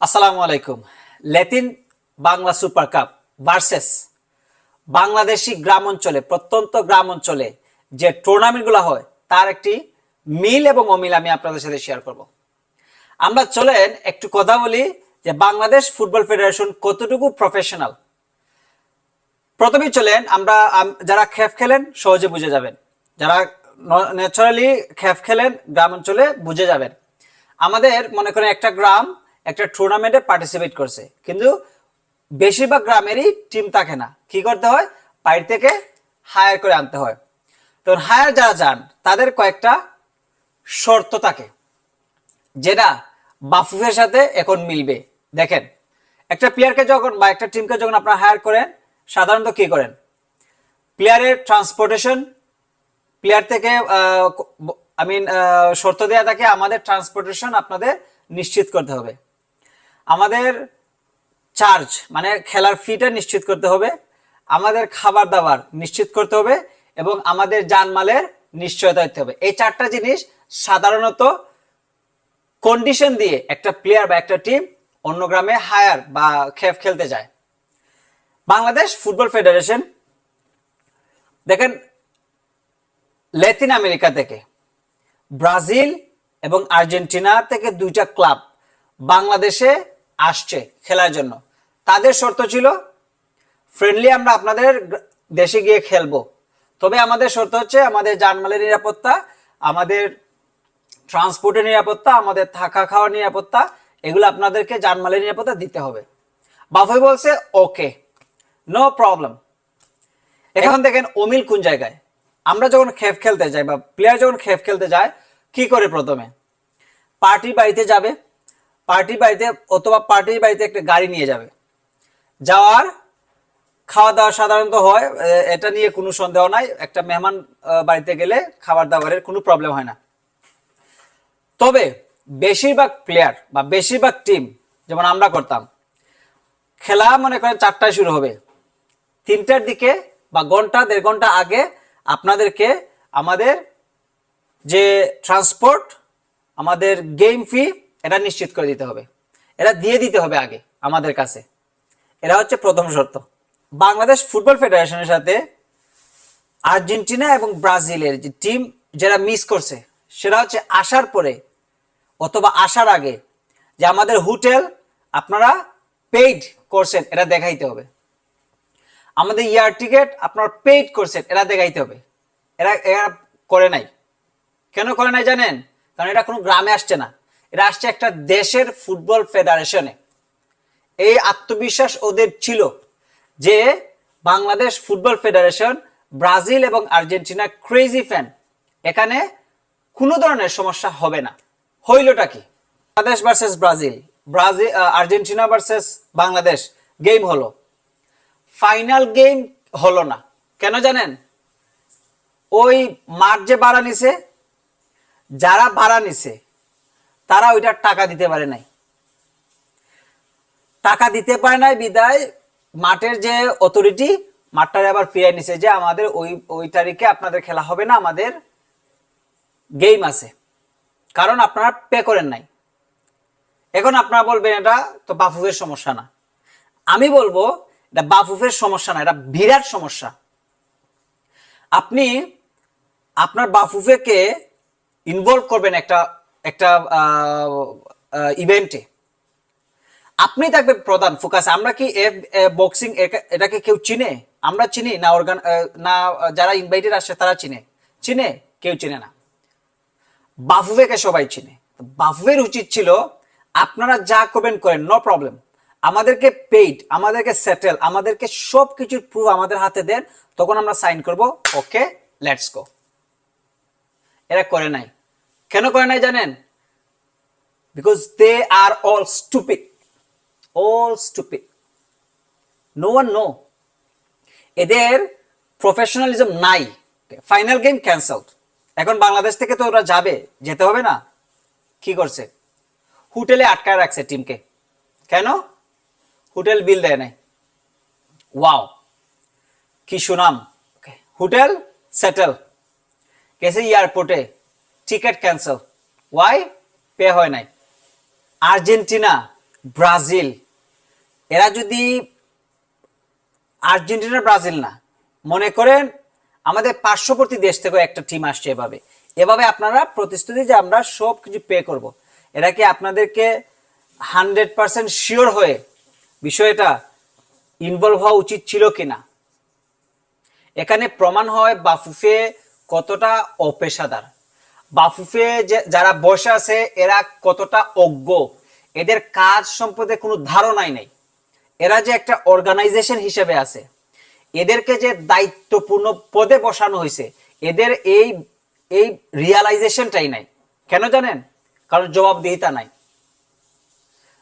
আসসালামু আলাইকুম। Latin Bangla super cup versus Bangladeshi গ্রাম অঞ্চলে, প্রত্যন্ত গ্রাম অঞ্চলে যে টুর্নামেন্টগুলো হয়, তার একটি মিল এবং অমিল আমি আপনাদের সাথে শেয়ার করব। আমরা চলেন একটু কথা বলি যে বাংলাদেশ ফুটবল ফেডারেশন কতটুকু প্রফেশনাল প্রথমেই চলেন, আমরা যারা খেফ খেলেন, সহজে বুঝে যাবেন। যারা ন্যাচারালি খেফ খেলেন, গ্রাম অঞ্চলে বুঝে যাবেন। আমাদের মনে করেন একটা গ্রাম একটা টুর্নামেন্টে পার্টিসিপেট করছে। কিন্তু বেশিরভাগ গ্রামেরই টিম থাকে না। কি করতে হয়? বাইরে থেকে হায়ার করে আনতে হয়। তো হায়ার যারা যান, তাদের কয়েকটা শর্ত থাকে, যেটা বাফুফের সাথে এখন মিলবে। দেখেন, একটা প্লেয়ারকে যখন বা একটা টিমকে যখন আপনারা হায়ার করেন, সাধারণত কি করেন? প্লেয়ারের ট্রান্সপোর্টেশন প্লেয়ার থেকে আই মিন শর্ত দেওয়া থাকে, আমাদের ট্রান্সপোর্টেশন আপনাদের নিশ্চিত করতে হবে। আমাদের চার্জ মানে খেলার ফিটা নিশ্চিত করতে হবে, আমাদের খাবার দাবার নিশ্চিত করতে হবে, এবং আমাদের জানমালের নিশ্চয়তা দিতে হবে। এই চারটা জিনিস সাধারণত কন্ডিশন দিয়ে একটা প্লেয়ার বা একটা টিম অন্য গ্রামে হায়ার বা খেফ খেলতে যায়। বাংলাদেশ ফুটবল ফেডারেশন দেখেন ল্যাতিন আমেরিকা থেকে, ব্রাজিল এবং আর্জেন্টিনা থেকে দুইটা ক্লাব বাংলাদেশে আসছে খেলার জন্য। তাদের শর্ত ছিল ফ্রেন্ডলি আমরা আপনাদের দেশে গিয়ে খেলব। তবে আমাদের শর্ত হচ্ছে আমাদের জানমালের নিরাপত্তা, আমাদের ট্রান্সপোর্টের নিরাপত্তা, আমাদের থাকা খাওয়ার নিরাপত্তা, এগুলো আপনাদেরকে জানমালের নিরাপত্তা দিতে হবে। বাফই বলছে, ওকে নো প্রবলেম এখন দেখেন অমিল কোন জায়গায়? আমরা যখন খেপ খেলতে যাই বা প্লেয়ার যখন খেপ খেলতে যায়, কি করে প্রথমে? পার্টি বাড়িতে যাবে পার্টি বাড়িতে অথবা পার্টির বাড়িতে একটা গাড়ি নিয়ে যাবে। যাওয়ার খাওয়া দাওয়া সাধারণত হয় এটা নিয়ে কোনো সন্দেহ নাই। একটা মেহমান বাড়িতে গেলে খাবার দাবারের কোনো প্রবলেম হয় না। তবে বেশিরভাগ প্লেয়ার বা বেশিরভাগ টিম যেমন আমরা করতাম, খেলা মনে করেন চারটায় শুরু হবে। তিনটার দিকে বা ঘণ্টা, দেড় ঘণ্টা আগে আপনাদেরকে আমাদের যে ট্রান্সপোর্ট আমাদের গেম ফি এটা নিশ্চিত করে দিতে হবে। এটা দিয়ে দিতে হবে আগে আমাদের কাছে। এরা হচ্ছে প্রথম শর্ত। বাংলাদেশ ফুটবল ফেডারেশনের সাথে আর্জেন্টিনা এবং ব্রাজিলের যে টিম যারা মিস করছে, সেটা হচ্ছে আসার পরে অথবা আসার আগে যে আমাদের হোটেল আপনারা পেইড করছেন, এটা দেখাইতে হবে। আমাদের ইয়ার টিকেট আপনার পেইড করছেন, এটা দেখাইতে হবে। এরা এরা করে নাই। কেন করে নাই জানেন? কারণ এটা কোনো গ্রামে আসছে না। এটা আসছে একটা দেশের ফুটবল ফেডারেশনে। এই আত্মবিশ্বাস ওদের ছিল যে বাংলাদেশ ফুটবল ফেডারেশন, ব্রাজিল এবং আর্জেন্টিনা ক্রেজি ফ্যান এখানে কোনো ধরনের সমস্যা হবে না। হইলটা কি? Bangladesh versus Brazil. Brazil Argentina versus Bangladesh. Game হলো। ফাইনাল গেম হলো না। কেন জানেন? ওই মাঠ যে ভাড়া নিছে, যারা ভাড়া নিছে তারা ওইটার টাকা দিতে পারে নাই। টাকা দিতে পারে নাই বিদায়, মাঠের যে অথরিটি মাঠটারে আবার ফিরিয়ে নিছে যে আমাদের ওই ওই তারিখে আপনাদের খেলা হবে না, আমাদের গেম আছে। কারণ আপনারা পে করেন নাই। এখন আপনারা বলবেন, এটা তো বাফুফের সমস্যা না। আমি বলব, এটা বাফুফের সমস্যা না, এটা বিরাট সমস্যা। আপনি আপনার বাফুফেকে ইনভলভ করবেন একটা একটা ইভেন্টে আপনি থাকবেন প্রধান ফোকাস আমরা কি বক্সিং এটাকে কেউ চিনে? আমরা চিনি, না অর্গান না যারা ইনভাইটেড আসছে তারা চিনে। চিনে? কেউ চিনে না। বাফুফেকে সবাই চিনে। বাফুফের উচিত ছিল, আপনারা যা করবেন করেন নো প্রবলেম আমাদেরকে পেইড আমাদেরকে সেটেল আমাদেরকে সব কিছুর প্রুফ আমাদের হাতে দেন, তখন আমরা সাইন করব ওকে লেটস গো এরা করে নাই। কেন করে নাই জানেন? Because they are all stupid all stupid no one no এদের প্রফেশনালিজম নাই। ফাইনাল গেম ক্যান্সেলড এখন বাংলাদেশ থেকে তো ওরা যাবে, যেতে হবে না। কি করছে? হোটেলে আটকায় রাখছে টিমকে কেন? হোটেল বিল দেয় নাই। ওয়াও কি সুনাম। হোটেল সেটেল গেছে এয়ারপোর্টে টিকিট ক্যান্সেল। ওয়াই? পে হয় নাই। Argentina, Brazil. এরা যদি আর্জেন্টিনা, ব্রাজিল না, মনে করেন আমাদের পার্শ্ববর্তী দেশ থেকে একটা টিম আসছে এভাবে। এভাবে আপনারা প্রতিশ্রুতি যে আমরা সব কিছু পে করব। এরা কি আপনাদেরকে হান্ড্রেড পার্সেন্ট শিওর হয়ে বিষয়টা ইনভলভ হওয়া উচিত ছিল কিনা? এখানে প্রমাণ হয় বাফুফে কতটা অপেশাদার। বাফুফে যারা বসে আছে, এরা কতটা অজ্ঞ? এদের কাজ সম্পর্কে কোনো ধারণাই নাই। এরা যে একটা অর্গানাইজেশন হিসেবে আছে। এদেরকে যে দায়িত্বপূর্ণ পদে বসানো হয়েছে, এদের এই এই রিয়ালাইজেশনটাই নাই। কেন জানেন? কারণ জবাবদিহিতা নাই।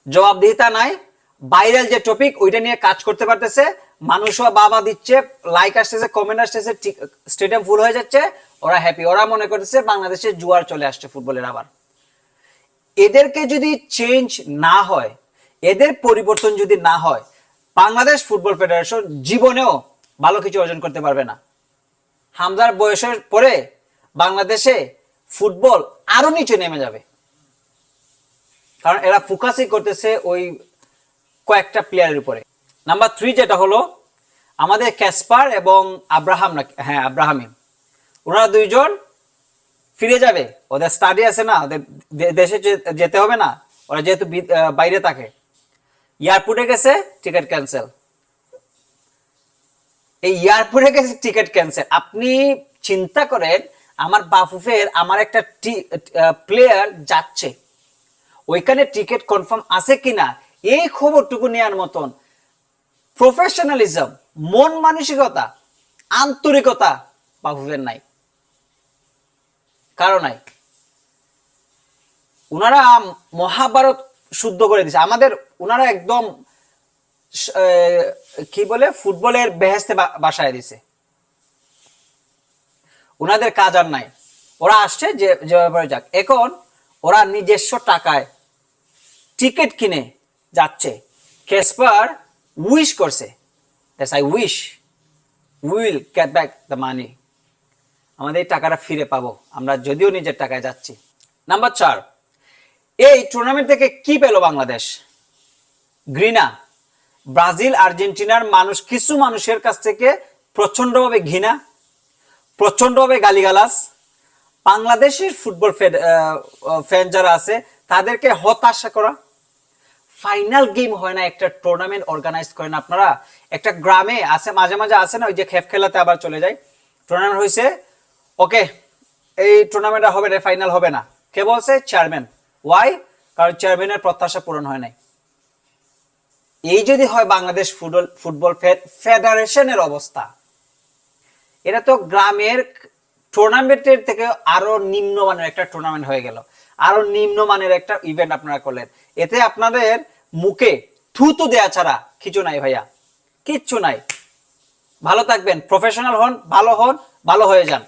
জবাবদিহিতা নাই ভাইরাল যে টপিক ওইটা নিয়ে কাজ করতে পারতেছে মানুষও বাবা দিচ্ছে লাইক আসতেছে কমেন্ট আসতেছে স্টেডিয়াম ফুল হয়ে যাচ্ছে, ওরা হ্যাপি ওরা মনে করতেছে বাংলাদেশে জুয়ার চলে আসছে ফুটবলের আবার। এদেরকে যদি চেঞ্জ না হয়, এদের পরিবর্তন যদি না হয়, বাংলাদেশ ফুটবল ফেডারেশন জীবনেও ভালো কিছু অর্জন করতে পারবে না। হামজার বয়সের পরে বাংলাদেশে ফুটবল আরও নিচে নেমে যাবে। কারণ এরা ফোকাসই করতেছে ওই কয়েকটা প্লেয়ারের উপরে। নাম্বার থ্রি যেটা হলো, আমাদের ক্যাসপার এবং আব্রাহাম না হ্যাঁ আব্রাহামিম ওনারা দুইজন ফিরে যাবে। ওদের স্টাডি আছে না, ওদের দেশে যেতে হবে না। ওরা যেহেতু বাইরে থাকে। এয়ারপোর্টে গেছে টিকিট ক্যান্সেল এই এয়ারপোর্টে গেছে টিকিট ক্যান্সেল আপনি চিন্তা করেন, আমার বাফুফের, আমার একটা প্লেয়ার যাচ্ছে। ওইখানে টিকিট কনফার্ম আছে কিনা, এই খবরটুকু নেওয়ার মতন। প্রফেশনালিজম মন মানসিকতা, আন্তরিকতা বাফুফের নাই। কারও নাই। উনারা মহাভারত শুদ্ধ করে দিছে। আমাদের উনারা একদম কি বলে, ফুটবলের বেহেস্তে বাসায় দিছে। ওনাদের কাজ আর নাই। ওরা আসছে যে যেভাবে যাক। এখন ওরা নিজস্ব টাকায় টিকিট কিনে যাচ্ছে। কেসপার উইশ করছে। That's I wish will get back the money আমাদের এই টাকাটা ফিরে পাবো। আমরা যদিও নিজের টাকায় যাচ্ছি। নাম্বার চার, এই টুর্নামেন্ট থেকে কি পেল বাংলাদেশ? ঘৃণা ব্রাজিল, আর্জেন্টিনার মানুষ, কিছু মানুষের কাছ থেকে প্রচন্ডভাবে ঘৃণা প্রচন্ডভাবে গালিগালাস বাংলাদেশের ফুটবল ফ্যান যারা আছে, তাদেরকে হতাশা করা। ফাইনাল গেম হয় না, একটা টুর্নামেন্ট অর্গানাইজ করেন আপনারা। একটা গ্রামে আছে, মাঝে মাঝে আছে না, ওই যে খেপ খেলাতে আবার চলে যায়। টুর্নামেন্ট হয়েছে ওকে এই টুর্নামেন্টটা হবে না ফাইনাল হবে না। কে বলছে? চেয়ারম্যান ওয়াই কারণ চেয়ারম্যানের প্রত্যাশা পূরণ হয় নাই। এই যদি হয় বাংলাদেশ ফুটবল ফুটবল ফেডারেশনের অবস্থা। এটা তো গ্রামের টুর্নামেন্টের থেকে আরও নিম্নমানের একটা টুর্নামেন্ট হয়ে গেল। আরও নিম্নমানের একটা ইভেন্ট আপনারা করলেন। এতে আপনাদের মুখে থুতু দেয়া ছাড়া কিছু নাই ভাইয়া। কিচ্ছু নাই। ভালো থাকবেন। প্রফেশনাল হন, ভালো হন, ভালো হয়ে যান।